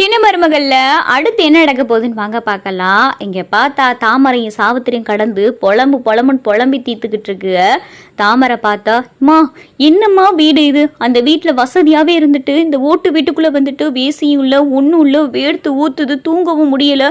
Sin சின்ன மருமகள்ல? அடுத்து என்ன நடக்க போகுதுன்னு வாங்க பார்க்கலாம். இங்க பார்த்தா தாமரையும் சாவித்திரியும் கடந்து புலம்பு புலம்புன்னு புலம்பி தீர்த்துக்கிட்டு இருக்கு. தாமரை பார்த்தா மா என்னம்மா வீடு இது? அந்த வீட்டில் வசதியாகவே இருந்துட்டு இந்த ஓட்டு வீட்டுக்குள்ளே வந்துட்டு வேசியும் இல்லை ஒன்றும் இல்லை வேர்த்து ஊத்துது தூங்கவும் முடியல.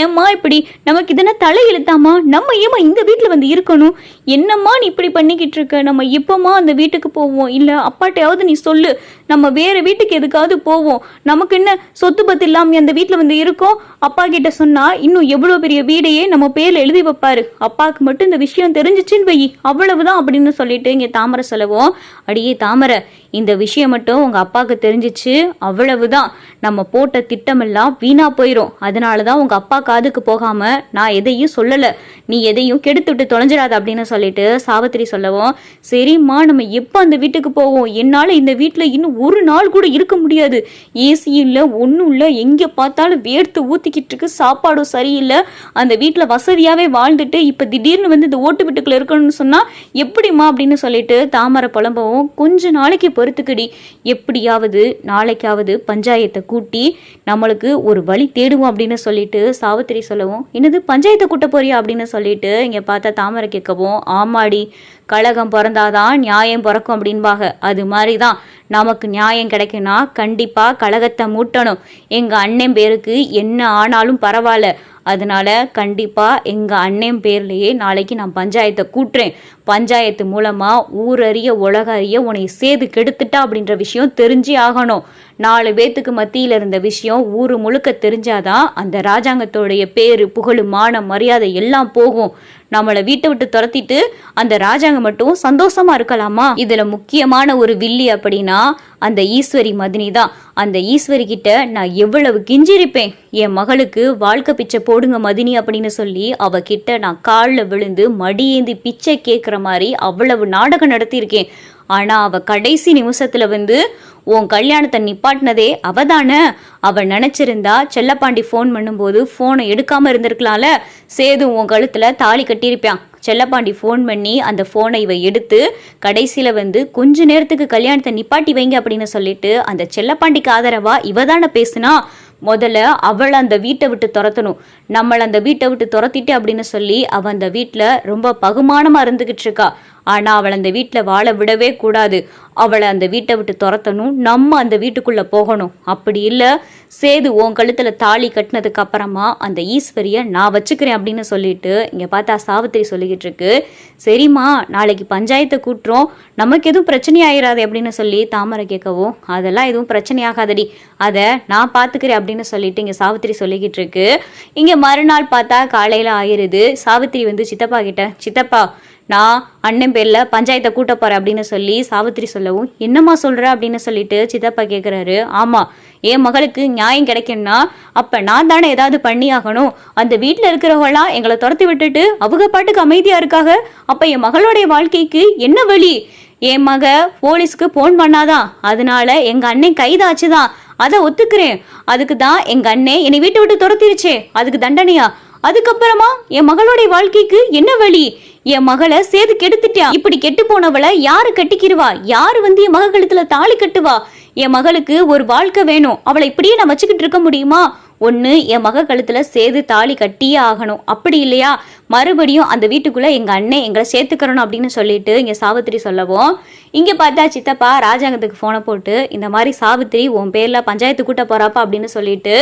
ஏம்மா இப்படி? நமக்கு இதெல்லாம் தலை இழுத்தாமா நம்ம ஏம்மா இந்த வீட்டில் வந்து இருக்கணும்? என்னம்மா நீ இப்படி பண்ணிக்கிட்டு இருக்க? நம்ம எப்போம்மா அந்த வீட்டுக்கு போவோம். இல்லை அப்பாட்டையாவது நீ சொல்லு. நம்ம வேற வீட்டுக்கு எதுக்காவது போவோம். நமக்கு என்ன சொத்து பத்து இல்லாம அந்த வீட்டில் வந்து இருக்கோம். அப்பா கிட்ட சொன்னா இன்னும் எவ்வளோ பெரிய வீடையே நம்ம பேரில் எழுதி வைப்பாரு. அப்பாவுக்கு மட்டும் இந்த விஷயம் தெரிஞ்சிச்சுன்னு வை அவ்வளவுதான் அப்படின்னு சொல்லிட்டு இங்க தாமரை சொல்லவும் அடியே தாமரை இந்த விஷயம் மட்டும் உங்கள் அப்பாவுக்கு தெரிஞ்சிச்சு அவ்வளவுதான். நம்ம போட்ட திட்டமெல்லாம் வீணாக போயிடும் அதனால தான் உங்கள் அப்பா காதுக்கு போகாமல் நான் எதையும் சொல்லலை. நீ எதையும் கெடுத்து விட்டு தொலைஞ்சிடாத அப்படின்னு சொல்லிட்டு சாவித்திரி சொல்லவும் சரிம்மா நம்ம எப்போ அந்த வீட்டுக்கு போவோம்? என்னால் இந்த வீட்டில் இன்னும் ஒரு நாள் கூட இருக்க முடியாது. ஏசி இல்லை ஒன்றும் இல்லை எங்கே பார்த்தாலும் வேர்த்து ஊற்றிக்கிட்டு இருக்கு சாப்பாடும் சரியில்லை. அந்த வீட்டில் வசதியாகவே வாழ்ந்துட்டு இப்போ திடீர்னு வந்து இந்த ஓட்டு வீட்டுக்குள்ளே இருக்கணும்னு சொன்னால் எப்படிம்மா அப்படின்னு சொல்லிட்டு தாமரை புலம்பவும் கொஞ்ச நாளைக்கு பொறுத்துக்கடி. எப்படியாவது நாளைக்காவது பஞ்சாயத்தை கூட்டி நம்மளுக்கு ஒரு வழி தேடுவோம் அப்படின்னு சொல்லிட்டு சாவித்திரி சொல்லவும் என்னது பஞ்சாயத்தை கூட்ட போறியா? அப்படின்னு சொல்லிட்டு இங்கே பார்த்தா தாமரை கேட்கவும் ஆமாடி கழகம் பிறந்தாதான் நியாயம் பிறக்கும் அப்படின்பாங்க. அது மாதிரி தான் நமக்கு நியாயம் கிடைக்குன்னா கண்டிப்பாக கழகத்தை மூட்டணும். எங்கள் அண்ணன் பேருக்கு என்ன ஆனாலும் பரவாயில்ல. அதனால கண்டிப்பாக எங்கள் அண்ணன் பேர்லேயே நாளைக்கு நான் பஞ்சாயத்தை கூட்டுறேன். பஞ்சாயத்து மூலமாக ஊரறிய உலக அறிய உன்னை சேது கெடுத்துட்டா அப்படின்ற விஷயம் தெரிஞ்சே ஆகணும். நாலு பேத்துக்கு மத்தியில் இருந்த விஷயம் ஊர் முழுக்க தெரிஞ்சாதான் அந்த ராஜாங்கத்தோடைய பேரு புகழ் மானம் மரியாதை எல்லாம் போகும். நம்மளை வீட்டை விட்டு துரத்திட்டு அந்த ராஜாங்க மட்டும் சந்தோஷமா இருக்கலாமா? இதுல முக்கியமான ஒரு வில்லி அப்படின்னா அந்த ஈஸ்வரி மதினி தான். அந்த ஈஸ்வரி கிட்ட நான் எவ்வளவு கிஞ்சிருப்பேன் என் மகளுக்கு வாழ்க்கை பிச்சை போடுங்க மதினி அப்படின்னு சொல்லி அவகிட்ட நான் காலில் விழுந்து மடியேந்தி பிச்சை கேட்குற மாதிரி அவ்வளவு நாடகம் நடத்தியிருக்கேன். ஆனா அவ கடைசி நிமிஷத்துல வந்து உன் கல்யாணத்தை நிப்பாட்டினதே அவ தானே அவ நினைச்சிருந்தா செல்லப்பாண்டி ஃபோன் பண்ணும்போது ஃபோனை எடுக்காம இருந்திருக்கலாம்ல? சேது உன் கழுத்துல தாலி கட்டியிருப்பான். செல்லப்பாண்டி ஃபோன் பண்ணி அந்த ஃபோனை இவ எடுத்து கடைசியில் வந்து கொஞ்ச நேரத்துக்கு கல்யாணத்தை நிப்பாட்டி வைங்க அப்படின்னு சொல்லிட்டு அந்த செல்லப்பாண்டிக்கு ஆதரவா இவ தானே பேசுனா? முதல்ல அவளை அந்த வீட்டை விட்டு துரத்தணும். நம்மளை அந்த வீட்டை விட்டு துரத்திட்டு அப்படின்னு சொல்லி அவள் அந்த வீட்டில் ரொம்ப பகுமானமாக இருந்துக்கிட்டு இருக்கா. ஆனால் அவளை அந்த வீட்டில் வாழ விடவே கூடாது. அவளை அந்த வீட்டை விட்டு துரத்தணும். நம்ம அந்த வீட்டுக்குள்ளே போகணும். அப்படி இல்லை சேது உன் கழுத்தில் தாலி கட்டினதுக்கு அப்புறமா அந்த ஈஸ்வரியை நான் வச்சுக்கிறேன் அப்படின்னு சொல்லிட்டு இங்கே பார்த்தா சாவித்திரி சொல்லிக்கிட்டு இருக்கு. சரிம்மா நாளைக்கு பஞ்சாயத்தை கூட்டுறோம். நமக்கு எதுவும் பிரச்சனை ஆயிராது அப்படின்னு சொல்லி தாமரை கேட்கவும் அதெல்லாம் எதுவும் பிரச்சனை ஆகாதடி. அதை நான் பார்த்துக்கிறேன் அப்படின்னு சொல்லிட்டு இங்கே சாவித்திரி சொல்லிக்கிட்டு இருக்கு. இங்கே மறுநாள் பார்த்தா காலையில் ஆயிருது சாவித்திரி வந்து சித்தப்பா கிட்ட சித்தப்பா நான் அண்ணன் பேரில் பஞ்சாயத்தை கூட்ட போகிறேன் அப்படின்னு சொல்லி சாவித்திரி சொல்லவும் என்னம்மா சொல்கிற அப்படின்னு சொல்லிட்டு சித்தப்பா கேட்குறாரு ஆமாம் என் மகளுக்கு நியாயம் கிடைக்கும்னா அப்போ நான் தானே ஏதாவது பண்ணி ஆகணும். அந்த வீட்டில் இருக்கிறவங்களாம் எங்களை துரத்தி விட்டுட்டு அவங்க பாட்டுக்கு அமைதியாக இருக்காங்க. அப்போ என் மகளுடைய வாழ்க்கைக்கு என்ன வழி? என் மக போலீஸ்க்கு ஃபோன் பண்ணாதான் அதனால எங்கள் அண்ணன் கைதாச்சு தான் அதை ஒத்துக்கிறேன். அதுக்கு தான் எங்கள் அண்ணன் என்னை வீட்டை விட்டு துரத்திருச்சே. அதுக்கு தண்டனையா? அதுக்கப்புறமா என் மகளுடைய வாழ்க்கைக்கு என்ன வழி? என் மகளை சேது கெடுத்துட்டியா இப்படி கெட்டு போனவளை யாரு கட்டிக்கிருவா? யாரு வந்து என் மக கழுத்துல தாலி கட்டுவா? என் மகளுக்கு ஒரு வாழ்க்கை வேணும். அவளை இப்படியே நான் வச்சுக்கிட்டு இருக்க முடியுமா? ஒன்று என் மக கழுத்தில் சேது தாலி கட்டியே ஆகணும். அப்படி இல்லையா? மறுபடியும் அந்த வீட்டுக்குள்ளே எங்கள் அண்ணன் எங்களை சேர்த்துக்கிறணும் அப்படின்னு சொல்லிட்டு இங்கே சாவித்திரி சொல்லவும். இங்கே பார்த்தா சித்தப்பா ராஜாங்கத்துக்கு ஃபோனை போட்டு இந்த மாதிரி சாவித்திரி உன் பேரில் பஞ்சாயத்து கூட்ட போகிறாப்பா அப்படின்னு சொல்லிட்டு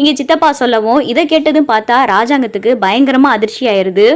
இங்கே சித்தப்பா சொல்லவும் இதை கேட்டதும் பார்த்தா ராஜாங்கத்துக்கு பயங்கரமாக அதிர்ச்சி ஆயிருது.